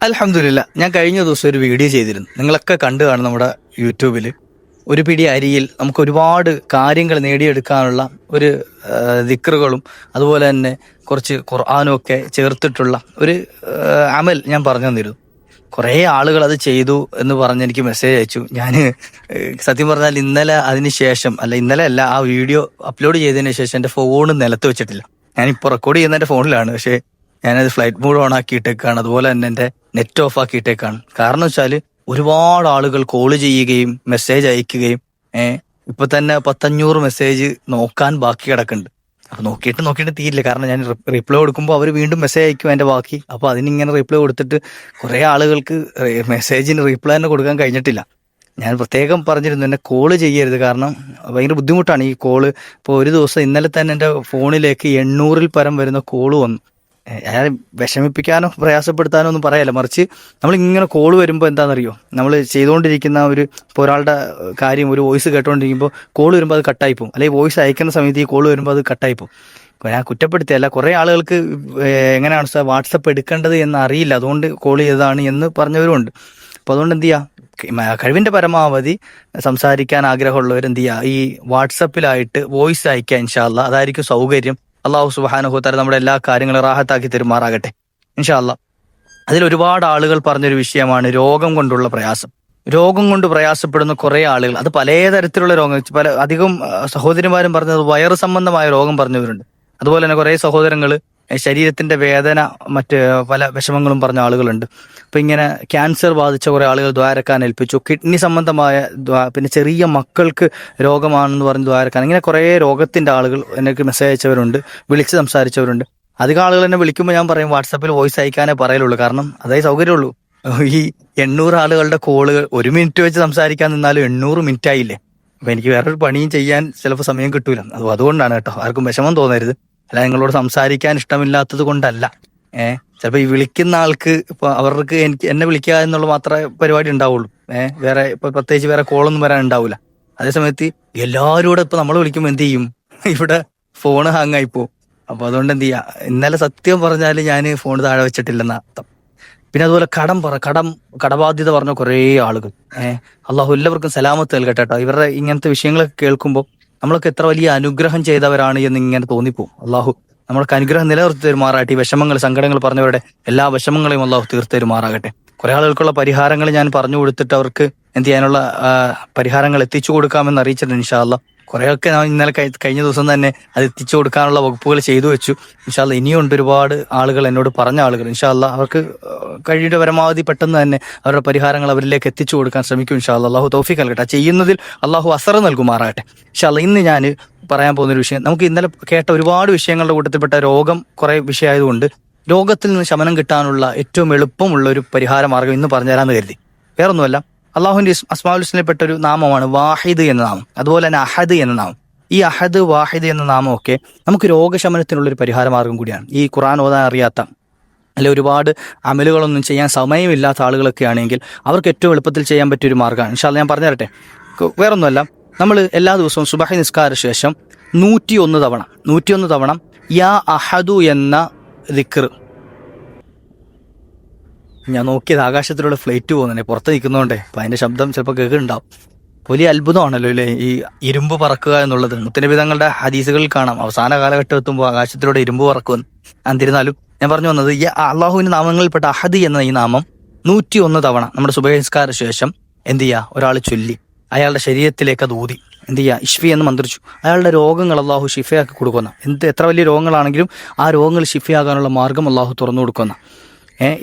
അലഹമില്ല ഞാൻ കഴിഞ്ഞ ദിവസം ഒരു വീഡിയോ ചെയ്തിരുന്നു. നിങ്ങളൊക്കെ കണ്ടു കാണും നമ്മുടെ യൂട്യൂബിൽ. ഒരു പിടി അരിയിൽ നമുക്ക് ഒരുപാട് കാര്യങ്ങൾ നേടിയെടുക്കാനുള്ള ഒരു ദിക്റുകളും അതുപോലെ തന്നെ കുറച്ച് ഖുർആാനും ഒക്കെ ചേർത്തിട്ടുള്ള ഒരു അമൽ ഞാൻ പറഞ്ഞു തന്നിരുന്നു. കുറേ ആളുകൾ അത് ചെയ്തു എന്ന് പറഞ്ഞ് എനിക്ക് മെസ്സേജ് അയച്ചു. ഞാൻ സത്യം പറഞ്ഞാൽ ഇന്നലെ അതിന് ശേഷം അല്ല ഇന്നലെ അല്ല ആ വീഡിയോ അപ്ലോഡ് ചെയ്തതിന് ശേഷം എന്റെ ഫോൺ നിലത്ത് വെച്ചിട്ടില്ല. ഞാനിപ്പോൾ റെക്കോർഡ് ചെയ്യുന്ന എന്റെ ഫോണിലാണ് പക്ഷേ ഞാനത് ഫ്ലൈറ്റ് മോഡ് ഓൺ ആക്കിയിട്ടേക്കാണ്. അതുപോലെ തന്നെ എന്റെ നെറ്റ് ഓഫ് ആക്കിയിട്ടേക്കാണ്. കാരണം വെച്ചാൽ ഒരുപാട് ആളുകൾ കോൾ ചെയ്യുകയും മെസ്സേജ് അയക്കുകയും ഏഹ് ഇപ്പൊ തന്നെ പത്തഞ്ഞൂറ് മെസ്സേജ് നോക്കാൻ ബാക്കി കിടക്കുന്നുണ്ട്. അപ്പൊ നോക്കിയിട്ട് നോക്കിയിട്ട് തീരില്ല. കാരണം ഞാൻ റിപ്ലൈ കൊടുക്കുമ്പോൾ അവർ വീണ്ടും മെസ്സേജ് അയക്കും എന്റെ ബാക്കി. അപ്പൊ അതിനിങ്ങനെ റിപ്ലൈ കൊടുത്തിട്ട് കുറെ ആളുകൾക്ക് മെസ്സേജിന് റിപ്ലൈ തന്നെ കൊടുക്കാൻ കഴിഞ്ഞിട്ടില്ല. ഞാൻ പ്രത്യേകം പറഞ്ഞിരുന്നു എന്നെ കോൾ ചെയ്യരുത്. കാരണം ഭയങ്കര ബുദ്ധിമുട്ടാണ് ഈ കോൾ. ഇപ്പോൾ ഒരു ദിവസം ഇന്നലെ തന്നെ എന്റെ ഫോണിലേക്ക് എണ്ണൂറിൽ പരം വരുന്ന കോൾ വന്നു. ഞാൻ വിഷമിപ്പിക്കാനോ പ്രയാസപ്പെടുത്താനോ ഒന്നും പറയല്ല. മറിച്ച് നമ്മൾ ഇങ്ങനെ കോൾ വരുമ്പോൾ എന്താണെന്നറിയോ? നമ്മൾ ചെയ്തുകൊണ്ടിരിക്കുന്ന ഒരു ഇപ്പോൾ ഒരാളുടെ കാര്യം ഒരു വോയിസ് കേട്ടുകൊണ്ടിരിക്കുമ്പോൾ കോൾ വരുമ്പോൾ അത് കട്ടായി പോകും. അല്ലെങ്കിൽ വോയിസ് അയക്കുന്ന സമയത്ത് ഈ കോൾ വരുമ്പോൾ അത് കട്ടായി പോകും. ഞാൻ കുറ്റപ്പെടുത്തിയല്ല. കുറേ ആളുകൾക്ക് എങ്ങനെയാണ് സാർ വാട്സപ്പ് എടുക്കേണ്ടത് എന്ന് അറിയില്ല. അതുകൊണ്ട് കോൾ ചെയ്തതാണ് എന്ന് പറഞ്ഞവരുമുണ്ട്. അപ്പോൾ അതുകൊണ്ട് എന്ത് ചെയ്യുക കഴിവിന്റെ പരമാവധി സംസാരിക്കാൻ ആഗ്രഹമുള്ളവർ എന്ത് ചെയ്യുക ഈ വാട്സപ്പിലായിട്ട് വോയിസ് അയക്കുക ഇൻഷാല്ല അതായിരിക്കും സൗകര്യം. അള്ളാഹു സുബാനുഹൂത്താര നമ്മുടെ എല്ലാ കാര്യങ്ങളും റാഹത്താക്കി തെരുമാറാകട്ടെ. ഇൻഷാല്ല അതിൽ ഒരുപാട് ആളുകൾ പറഞ്ഞൊരു വിഷയമാണ് രോഗം കൊണ്ടുള്ള പ്രയാസം. രോഗം കൊണ്ട് പ്രയാസപ്പെടുന്ന കുറേ ആളുകൾ അത് പല തരത്തിലുള്ള രോഗം പല അധികം സഹോദരിമാരും പറഞ്ഞത് വയറ് സംബന്ധമായ രോഗം പറഞ്ഞവരുണ്ട്. അതുപോലെ തന്നെ കുറേ സഹോദരങ്ങൾ ശരീരത്തിന്റെ വേദന മറ്റ് പല വിഷമങ്ങളും പറഞ്ഞ ആളുകളുണ്ട്. അപ്പൊ ഇങ്ങനെ ക്യാൻസർ ബാധിച്ച കുറെ ആളുകൾ ദ്വാരക്കാൻ ഏൽപ്പിച്ചു. കിഡ്നി സംബന്ധമായ പിന്നെ ചെറിയ മക്കൾക്ക് രോഗമാണെന്ന് പറഞ്ഞ് ദ്വാരക്കാൻ. ഇങ്ങനെ കുറെ രോഗത്തിന്റെ ആളുകൾ എനിക്ക് മെസ്സേജ് അയച്ചവരുണ്ട് വിളിച്ച് സംസാരിച്ചവരുണ്ട്. അധികം ആളുകൾ എന്നെ വിളിക്കുമ്പോൾ ഞാൻ പറയും വാട്സാപ്പിൽ വോയിസ് അയക്കാനേ പറയലുള്ളൂ. കാരണം അതേ സൗകര്യമുള്ളൂ. ഈ എണ്ണൂറ് ആളുകളുടെ കോളുകൾ ഒരു മിനിറ്റ് വെച്ച് സംസാരിക്കാൻ നിന്നാലും എണ്ണൂറ് മിനിറ്റ് ആയില്ലേ? അപ്പൊ എനിക്ക് വേറൊരു പണിയും ചെയ്യാൻ ചിലപ്പോൾ സമയം കിട്ടൂല. അത് അതുകൊണ്ടാണ് കേട്ടോ. ആർക്കും വിഷമം തോന്നരുത്. അല്ല നിങ്ങളോട് സംസാരിക്കാൻ ഇഷ്ടമില്ലാത്തത് കൊണ്ടല്ല. ഏഹ് ചിലപ്പോൾ ഈ വിളിക്കുന്ന ആൾക്ക് ഇപ്പൊ അവർക്ക് എനിക്ക് എന്നെ വിളിക്കുക എന്നുള്ള മാത്രമേ പരിപാടി ഉണ്ടാവുള്ളൂ. ഏഹ് വേറെ ഇപ്പൊ പ്രത്യേകിച്ച് വേറെ കോളൊന്നും വരാൻ ഉണ്ടാവില്ല അതേസമയത്ത് എല്ലാവരും കൂടെ ഇപ്പൊ നമ്മൾ വിളിക്കുമ്പോൾ എന്ത് ചെയ്യും? ഇവിടെ ഫോണ് ഹാങ് ആയിപ്പോ അപ്പൊ അതുകൊണ്ട് എന്ത് ചെയ്യാ? ഇന്നലെ സത്യം പറഞ്ഞാൽ ഞാൻ ഫോൺ താഴെ വെച്ചിട്ടില്ലെന്ന അർത്ഥം. പിന്നെ അതുപോലെ കടം പറ കടം കടബാധ്യത പറഞ്ഞ കുറേ ആളുകൾ. ഏഹ് അള്ളാഹു എല്ലാവർക്കും സലാമത്ത് നൽകട്ടെ കേട്ടോ ഇവരുടെ ഇങ്ങനത്തെ വിഷയങ്ങളൊക്കെ കേൾക്കുമ്പോൾ നമ്മളൊക്കെ എത്ര വലിയ അനുഗ്രഹം ചെയ്തവരാണ് എന്ന് ഇങ്ങനെ തോന്നിപ്പോവും. അള്ളാഹു നമ്മൾക്ക് അനുഗ്രഹം നിലനിർത്തി തരുമാറാട്ടെ ഈ വിഷമങ്ങൾ സങ്കടങ്ങൾ പറഞ്ഞവരുടെ എല്ലാ വിഷമങ്ങളെയും അള്ളാഹു തീർത്ത് തരുമാറാകട്ടെ. കുറെ ആളുകൾക്കുള്ള പരിഹാരങ്ങൾ ഞാൻ പറഞ്ഞു കൊടുത്തിട്ട് അവർക്ക് എന്ത് ചെയ്യാനുള്ള പരിഹാരങ്ങൾ എത്തിച്ചു കൊടുക്കാമെന്ന് അറിയിച്ചിട്ടുണ്ട് ഇൻഷാല്ല കുറേയൊക്കെ ഞാൻ ഇന്നലെ കഴി- കഴിഞ്ഞ ദിവസം തന്നെ അത് എത്തിച്ചു കൊടുക്കാനുള്ള വകുപ്പുകൾ ചെയ്തു വെച്ചു. ഇൻഷാല്ല ഇനിയുണ്ട് ഒരുപാട് ആളുകൾ എന്നോട് പറഞ്ഞ ആളുകൾ. ഇൻഷാല്ല അവർക്ക് കഴിയുടെ പരമാവധി പെട്ടെന്ന് തന്നെ അവരുടെ പരിഹാരങ്ങൾ അവരിലേക്ക് എത്തിച്ചു കൊടുക്കാൻ ശ്രമിക്കും ഇൻഷാല്ല അള്ളാഹു തൗഫീഖ് നൽകട്ടെ. ചെയ്യുന്നതിൽ അള്ളാഹു അസറ് നൽകുമാറാകട്ടെ. ഇൻഷാല്ല ഇന്ന് ഞാൻ പറയാൻ പോകുന്ന ഒരു വിഷയം നമുക്ക് ഇന്നലെ കേട്ട ഒരുപാട് വിഷയങ്ങളുടെ കൂട്ടത്തിൽപ്പെട്ട രോഗം കുറെ വിഷയമായതുകൊണ്ട് രോഗത്തിൽ നിന്ന് ശമനം കിട്ടാനുള്ള ഏറ്റവും എളുപ്പമുള്ള ഒരു പരിഹാര മാർഗം ഇന്ന് പറഞ്ഞുതരാമെന്ന് കരുതി. വേറൊന്നുമല്ല. അള്ളാഹുവിന്റെ പെട്ട ഒരു നാമമാണ് വാഹിദ് എന്ന നാമം. അതുപോലെ തന്നെ അഹദ് എന്ന നാമം. ഈ അഹദ് വാഹിദ് എന്ന നാമമൊക്കെ നമുക്ക് രോഗശമനത്തിനുള്ള ഒരു പരിഹാര മാർഗം കൂടിയാണ്. ഈ ഖുറാൻ ഓതാൻ അറിയാത്ത അല്ലെ ഒരുപാട് അമലുകളൊന്നും ചെയ്യാൻ സമയമില്ലാത്ത ആളുകളൊക്കെ ആണെങ്കിൽ അവർക്ക് ഏറ്റവും എളുപ്പത്തിൽ ചെയ്യാൻ പറ്റിയ ഒരു മാർഗമാണ് ഇൻഷാല്ല ഞാൻ പറഞ്ഞു തരട്ടെ വേറൊന്നുമല്ല. നമ്മൾ എല്ലാ ദിവസവും സുബഹി നിസ്കാര ശേഷം നൂറ്റിയൊന്ന് തവണ നൂറ്റിയൊന്ന് തവണ യാ അഹദു എന്ന ദിക്ർ ഞാൻ നോക്കിയത് ആകാശത്തിലൂടെ ഫ്ലൈറ്റ് പോകുന്നുണ്ട്. പുറത്ത് നിൽക്കുന്നതുകൊണ്ടേ അപ്പം അതിന്റെ ശബ്ദം ചിലപ്പോൾ കേൾക്കുന്നുണ്ടാവും. വലിയ അത്ഭുതമാണല്ലോ അല്ലേ ഈ ഇരുമ്പ് പറക്കുക എന്നുള്ളത്. മുത്തനബി തങ്ങളുടെ ഹദീസുകളിൽ കാണാം. അവസാന കാലഘട്ടം എത്തുമ്പോൾ ആകാശത്തിലൂടെ ഇരുമ്പ് പറക്കുമെന്ന്. എന്നിരുന്നാലും ഞാൻ പറഞ്ഞു വന്നത് ഈ അള്ളാഹുവിന്റെ നാമങ്ങളിൽപ്പെട്ട അഹദ് എന്ന ഈ നാമം നൂറ്റി ഒന്ന് തവണ നമ്മുടെ സുബഹിസ്കാര ശേഷം എന്ത് ചെയ്യുക ഒരാൾ ചൊല്ലി. അയാളുടെ ശരീരത്തിലേക്ക് അത് ഊതി. എന്ത് ചെയ്യുക ഇഷ്ഫി എന്ന് മന്ത്രിച്ചു. അയാളുടെ രോഗങ്ങൾ അള്ളാഹു ഷിഫയാക്കി കൊടുക്കുന്ന എന്ത് എത്ര വലിയ രോഗങ്ങളാണെങ്കിലും ആ രോഗങ്ങൾ ഷിഫയാകാനുള്ള മാർഗം അള്ളാഹു തുറന്നു കൊടുക്കുന്ന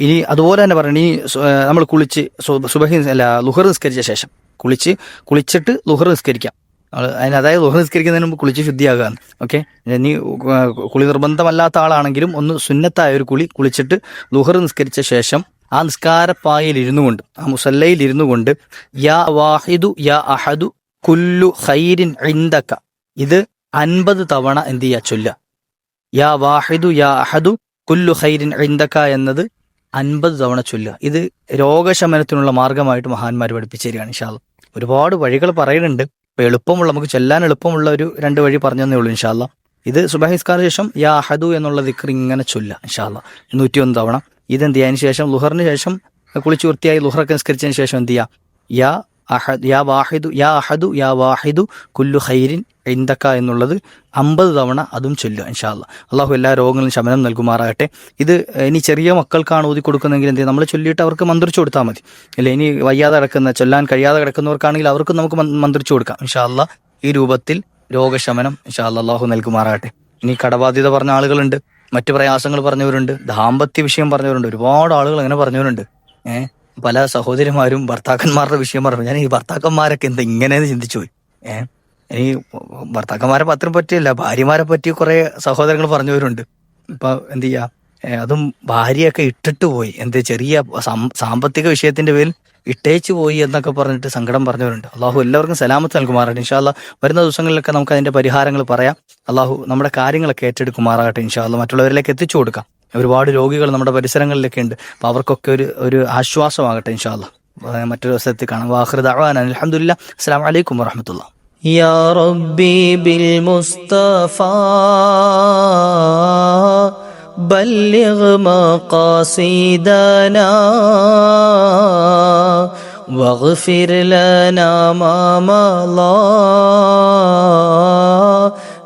ഇനി അതുപോലെ തന്നെ പറയണം. ഈ നമ്മൾ കുളിച്ച് സുബഹി അല്ല ലുഹർ നിസ്കരിച്ച ശേഷം കുളിച്ച് കുളിച്ചിട്ട് ലുഹർ നിസ്കരിക്കാം. അതിന് അതായത് ലുഹർ നിസ്കരിക്കുന്നതിന് മുമ്പ് കുളിച്ച് ശുദ്ധിയാകുക ഓക്കെ? ഇനി കുളി നിർബന്ധമല്ലാത്ത ആളാണെങ്കിലും ഒന്ന് സുന്നത്തായ ഒരു കുളി കുളിച്ചിട്ട് ലുഹർ നിസ്കരിച്ച ശേഷം ആ നിസ്കാരപ്പായയിൽ ഇരുന്നു കൊണ്ട് ആ മുസല്ലയിൽ ഇരുന്നു കൊണ്ട് യാ വാഹിദു യാ അഹദു കുല്ലു ഖൈരിൻ ഇൻദക. ഇത് അൻപത് തവണ എന്ത് ചെയ്യാ ചൊല്ലുക. യാ വാഹിദു യാ അഹദു കുല്ലു ഖൈരിൻ ഇൻദക എന്നത് അൻപത് തവണ ചൊല്ലുക. ഇത് രോഗശമനത്തിനുള്ള മാർഗമായിട്ട് മഹാന്മാർ പഠിപ്പിച്ചു തരികയാണ് ഇൻഷാല്ല ഒരുപാട് വഴികൾ പറയുന്നുണ്ട്. ഇപ്പൊ എളുപ്പമുള്ള നമുക്ക് ചെല്ലാൻ എളുപ്പമുള്ള ഒരു രണ്ട് വഴി പറഞ്ഞു തന്നേ ഉള്ളൂ ഇൻഷാല്ല ഇത് സുബഹിസ്കാര ശേഷം യാ അഹദു എന്നുള്ള ദിക്കർ ഇങ്ങനെ ചൊല്ലുക ഇൻഷാല്ല നൂറ്റിയൊന്ന് തവണ. ഇത് ചെയ്യുക അതിന് ശേഷം ലുഹറിന് ശേഷം കുളിച്ച് വൃത്തിയായി ലുഹറൊക്കെ നിസ്കരിച്ചതിന് ശേഷം എന്ത് ചെയ്യുക യാ അഹദ് യാ വാഹിദു യാ അഹദു യാ വാഹിദു കുല്ലു ഖൈരിൻ ഇന്ദക്ക എന്നുള്ളത് അമ്പത് തവണ അതും ചൊല്ലുക ഇൻഷാല്ല അള്ളാഹു എല്ലാ രോഗങ്ങളും ശമനം നൽകുമാറാകട്ടെ. ഇത് ഇനി ചെറിയ മക്കൾക്കാണ് ഊതി കൊടുക്കുന്നതെങ്കിൽ എന്ത് നമ്മൾ ചൊല്ലിയിട്ട് അവർക്ക് മന്ത്രിച്ചു കൊടുത്താൽ മതി. അല്ലെ ഇനി വയ്യാതെ കിടക്കുന്ന ചൊല്ലാൻ കഴിയാതെ കിടക്കുന്നവർക്കാണെങ്കിൽ അവർക്ക് നമുക്ക് മന്ത്രിച്ചു കൊടുക്കാം ഇൻഷാ ഇൻഷാല്ല ഈ രൂപത്തിൽ രോഗശമനം ഇൻഷാ ഇൻഷാല്ല അള്ളാഹു നൽകുമാറാകട്ടെ. ഇനി കടബാധ്യത പറഞ്ഞ ആളുകളുണ്ട് മറ്റു പ്രയാസങ്ങൾ പറഞ്ഞവരുണ്ട് ദാമ്പത്യ വിഷയം പറഞ്ഞവരുണ്ട് ഒരുപാട് ആളുകൾ അങ്ങനെ പറഞ്ഞവരുണ്ട് ഏഹ് പല സഹോദരിമാരും ഭർത്താക്കന്മാരുടെ വിഷയം പറഞ്ഞു ഞാൻ ഈ ഭർത്താക്കന്മാരൊക്കെ എന്താ ഇങ്ങനെ ചിന്തിച്ചു പോയി. ഏഹ് ഇനി ഭർത്താക്കന്മാരെ പത്രം പറ്റിയല്ല ഭാര്യമാരെ പറ്റി കുറെ സഹോദരങ്ങൾ പറഞ്ഞവരുണ്ട്. ഇപ്പൊ എന്ത് ചെയ്യാ? അതും ഭാര്യയൊക്കെ ഇട്ടിട്ട് പോയി. എന്ത് ചെറിയ സാമ്പത്തിക വിഷയത്തിന്റെ പേരിൽ ഇട്ടേച്ചു പോയി എന്നൊക്കെ പറഞ്ഞിട്ട് സങ്കടം പറഞ്ഞവരുണ്ട്. അള്ളാഹു എല്ലാവർക്കും സലാമത്ത് നൽകുമാറാകട്ടെ. ഇൻഷാല്ല വരുന്ന ദിവസങ്ങളിലൊക്കെ നമുക്ക് അതിന്റെ പരിഹാരങ്ങൾ പറയാം. അള്ളാഹു നമ്മുടെ കാര്യങ്ങളൊക്കെ ഏറ്റെടുക്കുമാറാകട്ടെ ഇൻഷാല്ല മറ്റുള്ളവരിലേക്ക് എത്തിച്ചു കൊടുക്കാം. ഒരുപാട് രോഗികൾ നമ്മുടെ പരിസരങ്ങളിലൊക്കെ ഉണ്ട് അപ്പൊ അവർക്കൊക്കെ ഒരു ഒരു ആശ്വാസമാകട്ടെ ഇൻഷാല്ല മറ്റൊരു ദിവസത്തിൽ കാണാം വാഹൃദ അലഹമുല്ല അസ്സാം വലൈക്കും വറഹമത്തുള്ള يا ربي بالمصطفى بلغ مقاصدنا واغفر لنا ما مضى